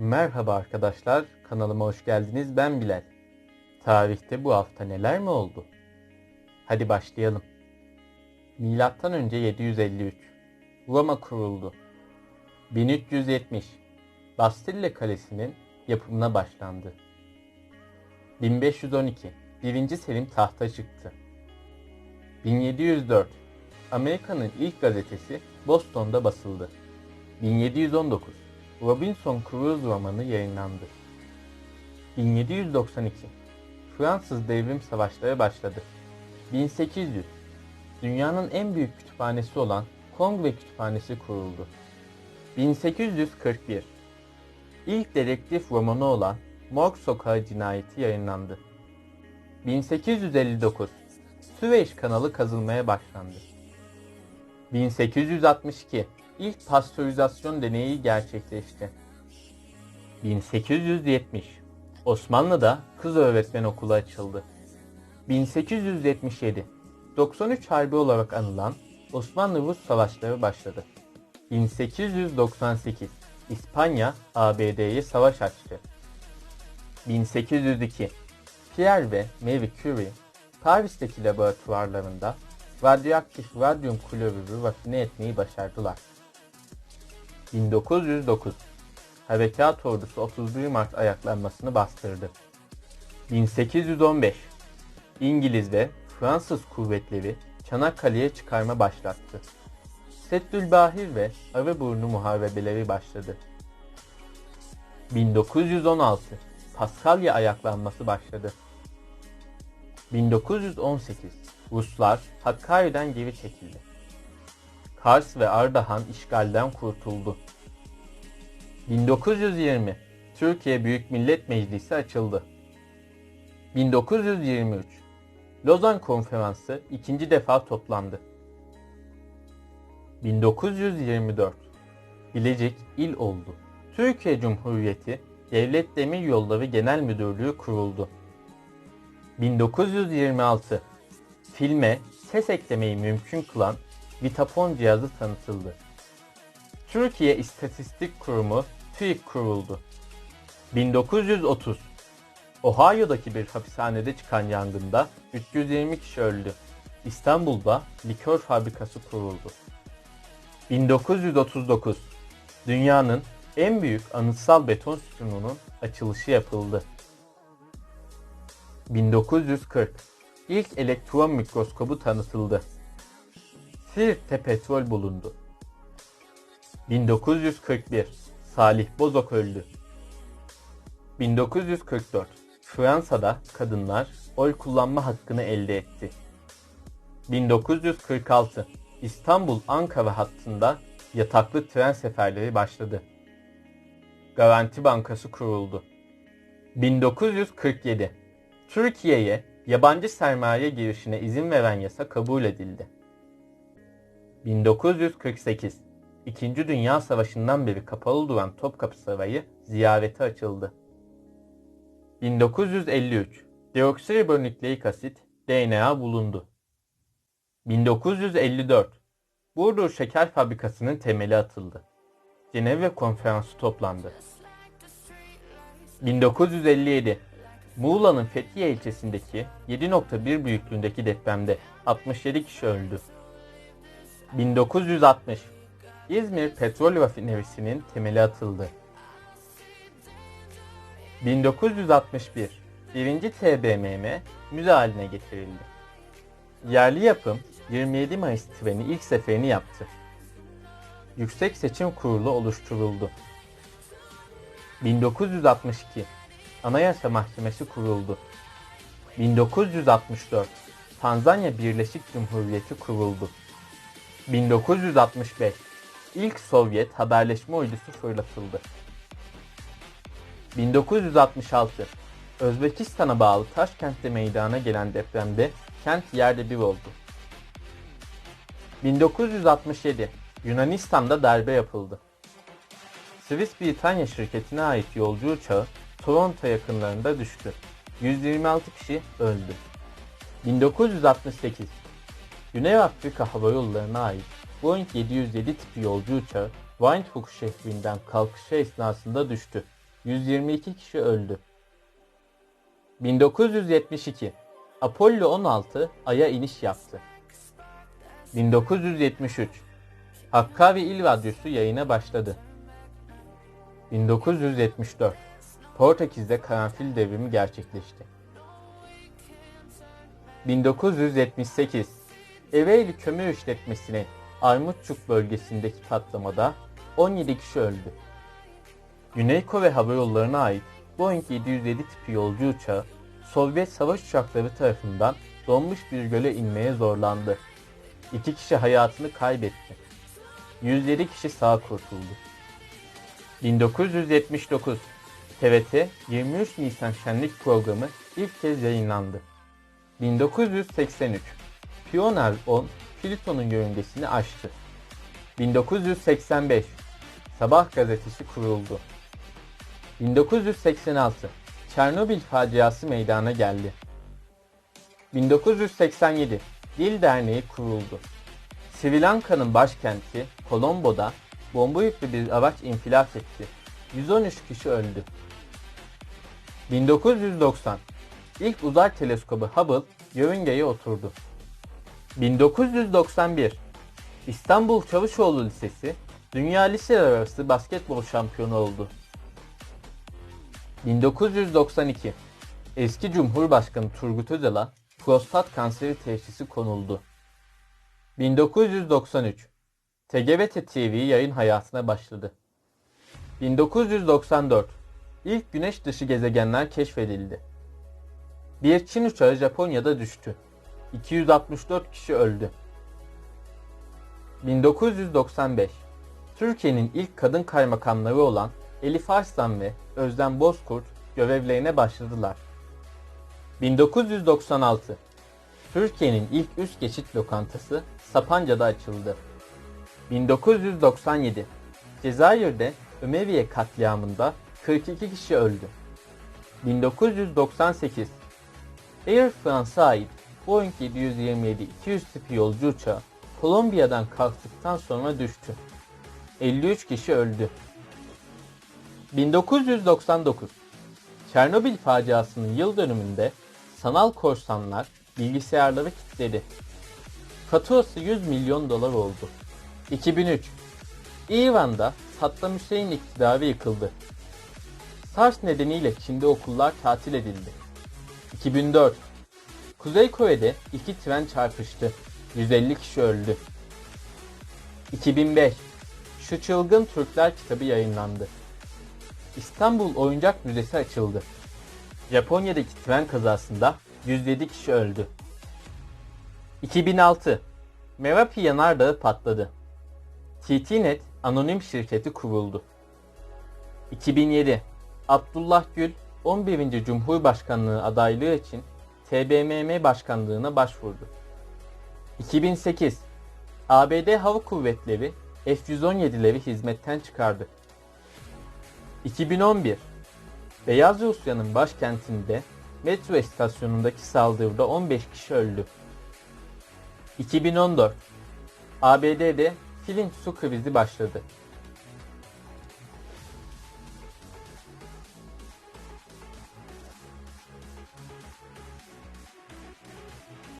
Merhaba arkadaşlar, kanalıma hoş geldiniz. Ben Bilal. Tarihte bu hafta neler mi oldu? Hadi başlayalım. Milattan önce 753. Roma kuruldu. 1370. Bastille Kalesi'nin yapımına başlandı. 1512. 1. Selim tahta çıktı. 1704. Amerika'nın ilk gazetesi Boston'da basıldı. 1719. Robinson Crusoe romanı yayınlandı. 1792 Fransız devrim savaşları başladı. 1800 Dünyanın en büyük kütüphanesi olan Kongre Kütüphanesi kuruldu. 1841 İlk dedektif romanı olan Morg Sokağı Cinayeti yayınlandı. 1859 Süveyş kanalı kazılmaya başlandı. 1862 İlk pastörizasyon deneyi gerçekleşti. 1870 Osmanlı'da kız öğretmen okulu açıldı. 1877 93 Harbi olarak anılan Osmanlı-Rus savaşları başladı. 1898 İspanya ABD'ye savaş açtı. 1802 Pierre ve Marie Curie Paris'teki laboratuvarlarında radyoaktif radyum klorürü rafine etmeyi başardılar. 1909 Harekat Ordusu 31 Mart ayaklanmasını bastırdı. 1815 İngiliz ve Fransız kuvvetleri Çanakkale'ye çıkarma başlattı. Seddülbahir ve Arıburnu muharebeleri başladı. 1916 Paskalya ayaklanması başladı. 1918 Ruslar Hakkari'den geri çekildi. Kars ve Ardahan işgalden kurtuldu. 1920 Türkiye Büyük Millet Meclisi açıldı. 1923 Lozan Konferansı ikinci defa toplandı. 1924 Bilecik il oldu. Türkiye Cumhuriyeti Devlet Demir Yolları Genel Müdürlüğü kuruldu. 1926 Filme ses eklemeyi mümkün kılan Vitapon cihazı tanıtıldı. Türkiye İstatistik Kurumu TÜİK kuruldu. 1930 Ohio'daki bir hapishanede çıkan yangında 320 kişi öldü. İstanbul'da likör fabrikası kuruldu. 1939 Dünyanın en büyük anıtsal beton sütununun açılışı yapıldı. 1940 İlk elektron mikroskobu tanıtıldı. Siirt'te petrol bulundu. 1941 Salih Bozok öldü. 1944 Fransa'da kadınlar oy kullanma hakkını elde etti. 1946 İstanbul-Ankara hattında yataklı tren seferleri başladı. Garanti Bankası kuruldu. 1947 Türkiye'ye yabancı sermaye girişine izin veren yasa kabul edildi. 1948 İkinci Dünya Savaşı'ndan beri kapalı duran Topkapı Sarayı ziyarete açıldı. 1953 Deoksiribonükleik asit DNA bulundu. 1954 Burdur Şeker Fabrikası'nın temeli atıldı. Cenevre Konferansı toplandı. 1957 Muğla'nın Fethiye ilçesindeki 7.1 büyüklüğündeki depremde 67 kişi öldü. 1960 İzmir Petrol Rafinerisi'nin temeli atıldı. 1961 1. TBMM müze haline getirildi. Yerli yapım 27 Mayıs treni ilk seferini yaptı. Yüksek Seçim Kurulu oluşturuldu. 1962 Anayasa Mahkemesi kuruldu. 1964 Tanzanya Birleşik Cumhuriyeti kuruldu. 1965 İlk Sovyet haberleşme uydusu fırlatıldı. 1966 Özbekistan'a bağlı Taşkent'te meydana gelen depremde kent yerde bir oldu. 1967 Yunanistan'da darbe yapıldı. Swiss Britanya şirketine ait yolcu uçağı Toronto yakınlarında düştü. 126 kişi öldü. 1968 Güney Afrika Hava Yolları'na ait Boeing 707 tipi yolcu uçağı Windhoek şehrinden kalkışı esnasında düştü. 122 kişi öldü. 1972 Apollo 16 Ay'a iniş yaptı. 1973 Hakkari İl Radyosu yayına başladı. 1974 Portekiz'de karanfil devrimi gerçekleşti. 1978 Ereğli Kömür İşletmesi'nin Armutçuk bölgesindeki patlamada 17 kişi öldü. Güney Kore Hava Yolları'na ait Boeing 707 tipi yolcu uçağı Sovyet savaş uçakları tarafından donmuş bir göle inmeye zorlandı. İki kişi hayatını kaybetti. 107 kişi sağ kurtuldu. 1979 TRT 23 Nisan Şenlik programı ilk kez yayınlandı. 1983 Pioneer 10 Plüton'un yörüngesini aştı. 1985 Sabah gazetesi kuruldu. 1986 Çernobil faciası meydana geldi. 1987 Dil Derneği kuruldu. Sri Lanka'nın başkenti Colombo'da bomba yüklü bir araç infilak etti. 113 kişi öldü. 1990 İlk uzay teleskobu Hubble yörüngeye oturdu. 1991 İstanbul Çavuşoğlu Lisesi Dünya Liseler Arası Basketbol Şampiyonu oldu. 1992 Eski Cumhurbaşkanı Turgut Özal'a prostat kanseri teşhisi konuldu. 1993 TGRT TV yayın hayatına başladı. 1994 İlk güneş dışı gezegenler keşfedildi. Bir Çin uçağı Japonya'da düştü. 264 kişi öldü. 1995 Türkiye'nin ilk kadın kaymakamları olan Elif Arslan ve Özlem Bozkurt görevlerine başladılar. 1996 Türkiye'nin ilk üst geçit lokantası Sapanca'da açıldı. 1997 Cezayir'de Ömeviye katliamında 42 kişi öldü. 1998 Air France'a ait Boeing 727-200 tipi yolcu uçağı Kolombiya'dan kalktıktan sonra düştü. 53 kişi öldü. 1999 Çernobil faciasının yıl dönümünde sanal korsanlar bilgisayarları kilitledi. Faturası 100 milyon dolar oldu. 2003 İran'da Saddam Hüseyin iktidarı yıkıldı. SARS nedeniyle Çin'de okullar tatil edildi. 2004 Kuzey Kore'de iki tren çarpıştı. 150 kişi öldü. 2005 Şu Çılgın Türkler kitabı yayınlandı. İstanbul Oyuncak Müzesi açıldı. Japonya'daki tren kazasında 107 kişi öldü. 2006 Merapi Yanardağı patladı. TTNet anonim şirketi kuruldu. 2007 Abdullah Gül 11. Cumhurbaşkanlığı adaylığı için TBMM başkanlığına başvurdu. 2008 ABD Hava Kuvvetleri F-117'leri hizmetten çıkardı. 2011 Beyaz Rusya'nın başkentinde metro istasyonundaki saldırıda 15 kişi öldü. 2014 ABD'de Flint su krizi başladı.